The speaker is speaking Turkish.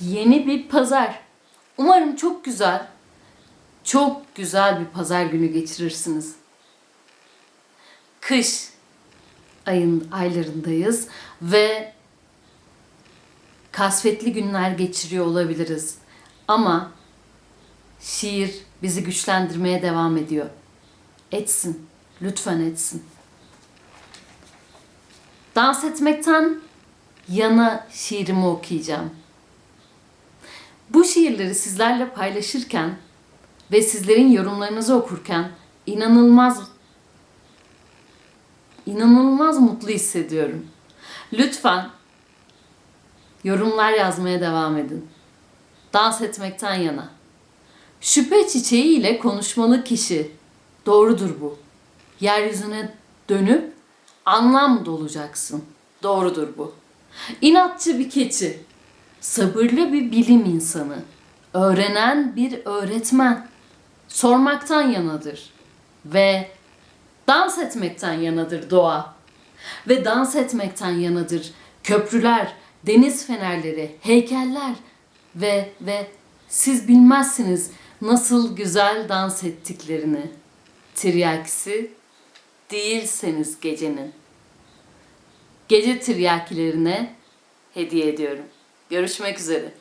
Yeni bir pazar. Umarım çok güzel, çok güzel bir pazar günü geçirirsiniz. Kış ayın aylarındayız ve kasvetli günler geçiriyor olabiliriz. Ama şiir bizi güçlendirmeye devam ediyor. Etsin, lütfen etsin. Dans etmekten yana şiirimi okuyacağım. Bu şiirleri sizlerle paylaşırken ve sizlerin yorumlarınızı okurken inanılmaz inanılmaz mutlu hissediyorum. Lütfen yorumlar yazmaya devam edin. Dans etmekten yana. Şüphe çiçeği ile konuşmalı kişi. Doğrudur bu. Yeryüzüne dönüp anlam dolacaksın. Doğrudur bu. İnatçı bir keçi. Sabırlı bir bilim insanı. Öğrenen bir öğretmen. Sormaktan yanadır. Ve dans etmekten yanadır doğa. Ve dans etmekten yanadır köprüler, deniz fenerleri, heykeller ve ve siz bilmezsiniz nasıl güzel dans ettiklerini. Tiryakisi değilseniz gecenin. Gece tiryakilerine hediye ediyorum. Görüşmek üzere.